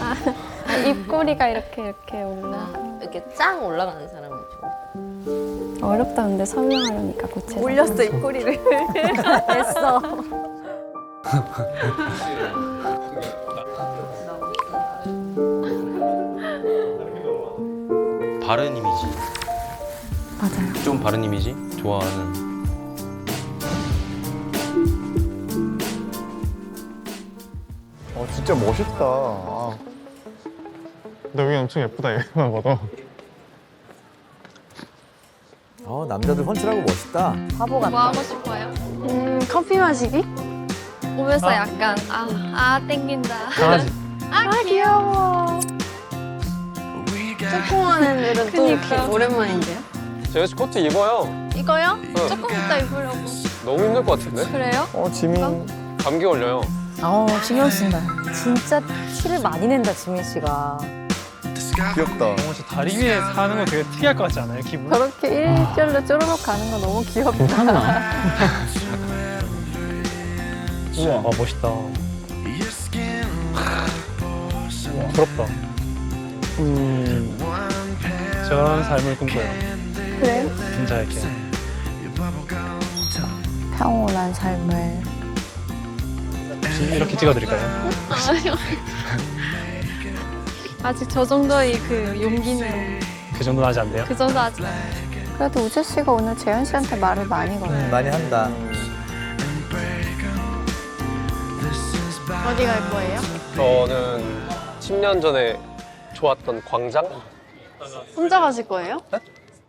아, 입꼬리가 이렇게 이렇게 올라. 이렇게 짱 올라가는 사람을 좋아. 어렵다 근데 설명하려니까 구체적. 올렸어 입꼬리를. 됐어. 바른 이미지. 맞아요. 좀 바른 이미지? 좋아하는. 어 진짜 멋있다. 아. 근데 여기 엄청 예쁘다 얘만 봐도. 어 남자들 훤칠하고 멋있다. 바보 같다. 뭐 하고 싶어요? 음 커피 마시기? 오면서 약간 아, 아 땡긴다. 강아지. 아 귀여워. 소풍 애들은 또 이렇게 그니까. 오랜만인데요? 제가 코트 입어요. 이거요? 조금 이따 입으려고. 너무 힘들 것 같은데? 그래요? 어 지민. 감기 걸려요. 어 신경 쓴다. 진짜 티를 많이 낸다 지민 씨가. 귀엽다. 어, 저 다리 위에 사는 거 되게 특이할 것 같지 않아요? 기분? 저렇게 일절로 쪼르륵 가는 거 너무 귀엽다. 우와, 아, 멋있다. 부럽다. 음. 저런 삶을 꿈꿔요. 그래? 진짜 이렇게. 평온한 삶을. 이렇게 찍어드릴까요? 아직 저 정도의 그 용기는 그 정도는 아직 안 돼요? 그 정도 아직. 그래도 우재 씨가 오늘 재현 씨한테 말을 많이 걸어요. 음, 많이 한다. 어디 갈 거예요? 저는 10년 전에 좋았던 광장? 혼자 가실 거예요?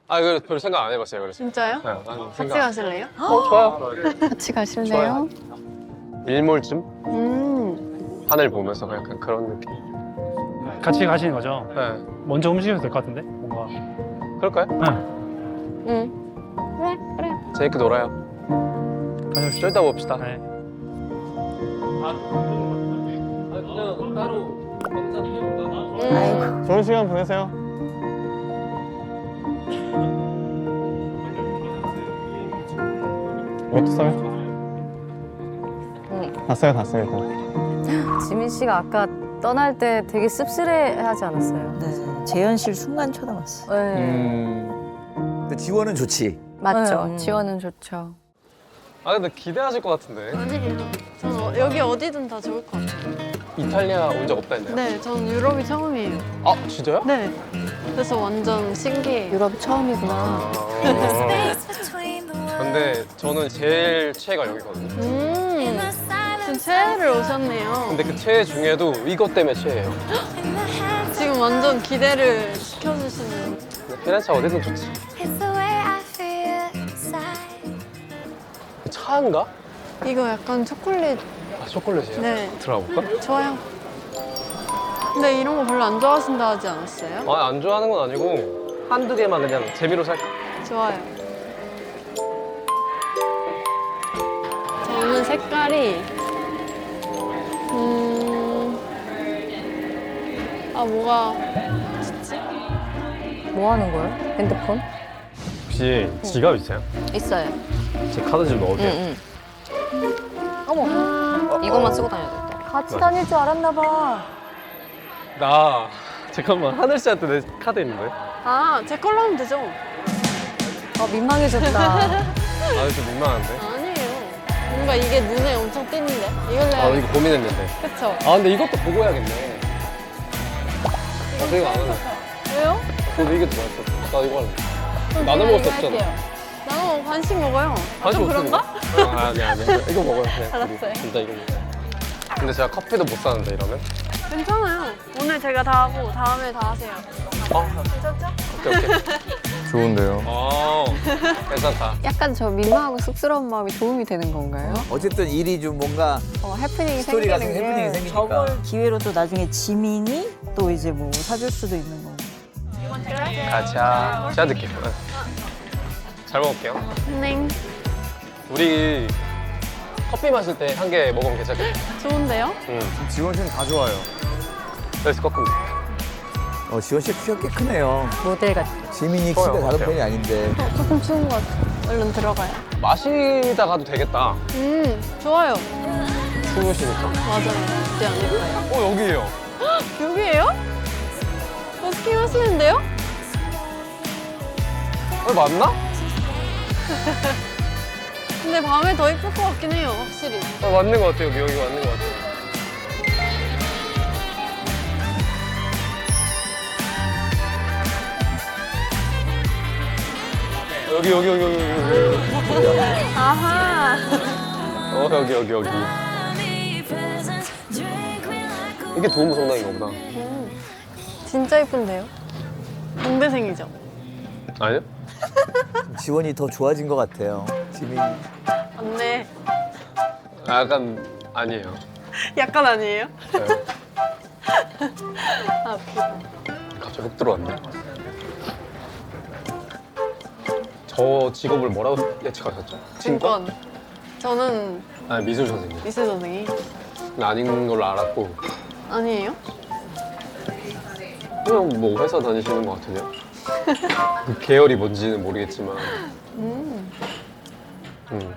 아, 이거 별 생각 안 해봤어요. 그래서. 진짜요? 네, 난 같이 생각. 가실래요? 어, 좋아요. 같이 가실래요? 일몰쯤 음. 하늘 보면서 약간 그런 느낌. 같이 가시는 거죠? 네. 먼저 움직여도 될 것 같은데? 뭔가. 그럴까요? 네. 응. 재밌게 놀아요. 좀 이따 봅시다. 네. 음. 좋은 시간 보내세요. 이것도 써 요? 다 써요, 다. 일단. 지민 씨가 아까 떠날 때 되게 씁쓸해하지 않았어요? 네, 재현 씨를 순간 쳐다봤어. 네. 음. 근데 지원은 좋지. 맞죠. 네, 음. 지원은 좋죠. 아, 근데 기대하실 것 같은데. 아니에요. 전 어, 여기 어디든 다 좋을 것 같아요. 이탈리아 온 적 없다 했나요? 네, 전 유럽이 처음이에요. 아, 진짜요? 네. 그래서 완전 신기해요. 유럽 처음이구나. 아. 근데 저는 제일 최애가 여기거든요. 음. 지금 최애를 오셨네요. 근데 그 최애 중에도 이것 때문에 최애예요. 지금 완전 기대를 시켜주시는. 근데 피렌체 어디든 좋지. 그 차인가? 이거 약간 초콜릿. 아, 초콜릿이에요? 네. 들어가 볼까? 좋아요. 근데 이런 거 별로 안 좋아하신다 하지 않았어요? 아, 안 좋아하는 건 아니고 한두 개만 그냥 재미로 살까? 좋아요. 저는 색깔이 아 뭐가? 뭐 하는 거예요? 핸드폰? 혹시 지갑 있어요? 있어요. 제 카드 좀 넣을게요. 응, 응. 어머. 이것만 쓰고 다녀야 돼. 같이 다닐 줄 알았나 봐. 나 잠깐만 하늘 씨한테 내 카드 있는데? 아, 제 걸로 하면 되죠? 어 민망해졌다. 아, 좀 민망한데? 아니에요. 뭔가 이게 눈에 엄청 띄는데? 이걸로 아, 해야 이거 고민했는데. 그쵸? 아, 근데 이것도 보고 해야겠네. 아, 이거 안 하네. 왜요? 저도 이게 더 맛있어. 나 이거 할래. 나눠 먹을 수 없잖아. 나는 간식 먹어요. 아, 좀 그런가? 아, 아니, 아니. 이거 먹어요. 그냥. 알았어요. 진짜 이거 먹어요. 근데 제가 커피도 못 사는데, 이러면? 괜찮아요. 오늘 제가 다 하고 다음에 다 하세요. 아, 괜찮죠? 오케이, 오케이. 좋은데요. 아, 괜찮다. 약간 저 민망하고 쑥스러운 마음이 도움이 되는 건가요? 어쨌든 일이 좀 뭔가 어, 해프닝이 스토리가 생기는 생- 해프닝이 게 생기니까. 저걸 기회로 또 나중에 지민이 또 이제 뭐 사줄 수도 있는 거고. 아, 제가, 제가 드릴게요. 네. 잘 먹을게요. 네. 우리 커피 마실 때 한 개 먹으면 괜찮겠다. 좋은데요? 응. 지원 씨는 다 좋아요. 그래서 커피. 어 지원 씨 키가 꽤 크네요. 모델 같아. 지민이 키가 다른 같아요. 편이 아닌데. 어, 조금 추운 것 같아요. 얼른 들어가요. 마시다 가도 되겠다. 음, 좋아요. 숨으시니까. 맞아요. 있지 않을까요? 어 여기에요. 여기에요? 버스킹 하시는데요? 어, 맞나? 근데 밤에 더 이쁠 것 같긴 해요, 확실히. 아, 맞는 것 같아요. 여기, 여기 맞는 것 같아요. 여기, 여기, 여기, 여기, 여기. 아하. 어, 여기, 여기, 여기. 이게 도움 성당인가 보다. 진짜 이쁜데요? 동대생이죠? 아니요? 지원이 더 좋아진 것 같아요. 지민이. 맞네. 아, 약간, 아니에요. 약간 아니에요? 네. 아, 웃기다. 갑자기 훅 들어왔네. 저 직업을 뭐라고 예측하셨죠? 증권. 저는 아, 미술 선생님. 미술 선생님. 아닌 걸로 알았고 아니에요? 그냥 뭐 회사 다니시는 것 같은데요. 그 계열이 뭔지는 모르겠지만. 음. 음.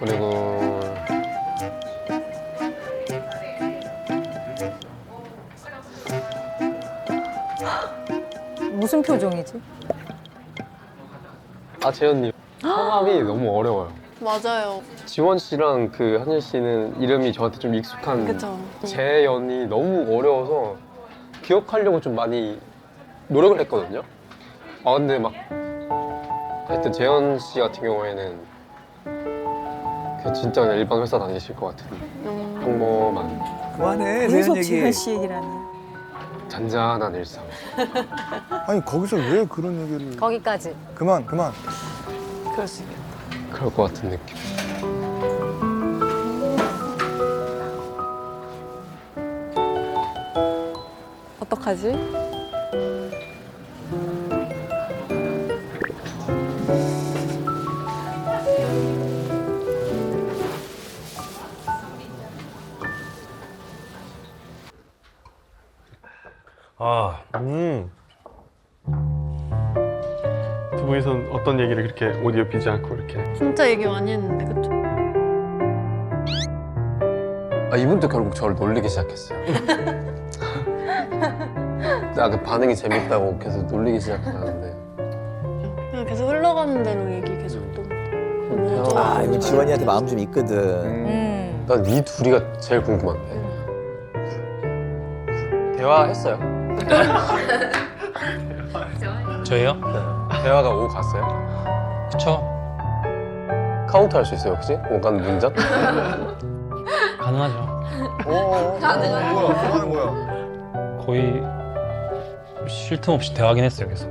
그리고 무슨 표정이지? 아 재현님 성함이 너무 어려워요. 맞아요. 지원 씨랑 그 한일 씨는 이름이 저한테 좀 익숙한 그쵸. 재연이 너무 어려워서 기억하려고 좀 많이 노력을 했거든요. 아 근데 막 하여튼 재현 씨 같은 경우에는 그냥 진짜 그냥 일반 회사 다니실 것 같은 음. 평범한 그만해, 그래서 재현 지현 얘기. 씨 얘기라니. 잔잔한 일상. 아니 거기서 왜 그런 얘기를? 거기까지. 그만 그만. 그럴 수 있겠다. 그럴 것 같은 느낌. 어떡하지? 두 분이서 어떤 얘기를 그렇게 오디오 비지 않고 이렇게 진짜 얘기 많이 했는데, 그쵸? 아 이분도 결국 저를 놀리기 시작했어요. 아, 그 반응이 재밌다고 계속 놀리기 시작하는데. 그냥 계속 흘러가는 대로 얘기 계속 또. 뭐 아, 이거 지원이한테 마음 좀 있거든. 음. 난 이 둘이가 제일 궁금한데. 대화했어요? 저예요? 대화가 오고 갔어요? 그쵸? 카운트 할 수 있어요 혹시? 오간 문자? 가능하죠. 어, 가능한 뭐야? 뭐 하는 거야? 거의 쉴 틈 없이 대화하긴 했어요, 계속.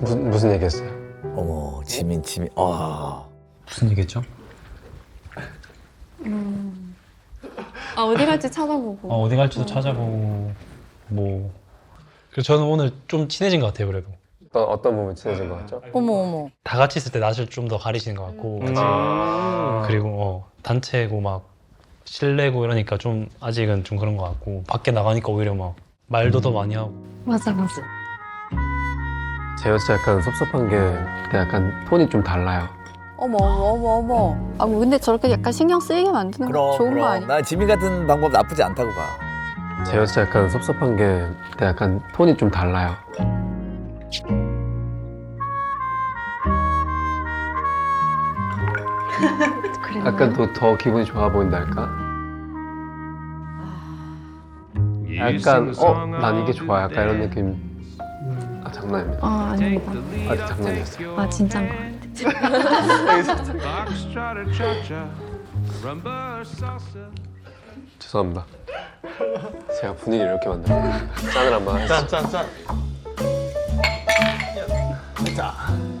무슨 무슨 얘기했어요? 어머, 지민, 지민. 아. 무슨 얘기했죠? 아 어디 갈지 찾아보고. 어, 어디 갈지도 찾아보고, 뭐. 그래서 저는 오늘 좀 친해진 것 같아요, 그래도. 어떤 어떤 부분 친해진 것 같죠? 어머 어머. 다 같이 있을 때 낯을 좀 더 가리시는 것 같고, 같이. 그리고 어, 단체고 막 실내고 이러니까 좀 아직은 좀 그런 것 같고, 밖에 나가니까 오히려 막 말도 더 많이 하고. 맞아 맞아. 재현 씨 약간 섭섭한 게 그때 약간 톤이 좀 달라요. 어머 어머 어머 어머. 아 뭐 근데 저렇게 약간 신경 쓰이게 만드는 거 그럼, 좋은 거 그럼. 아니야? 나 지민 같은 방법 나쁘지 않다고 봐. 재현 씨 약간 섭섭한 게 그때 약간 톤이 좀 달라요. 약간 또 더 기분이 좋아 보인달까? 약간 어? 난 이게 좋아 약간 이런 느낌 아 장난입니다 아 아닙니다. 아직 장난이었어요 아 진짜인 것 같아. 죄송합니다 제가 분위기를 이렇게 만들었어요 짠을 한번 하겠습니다 짠짠 짠.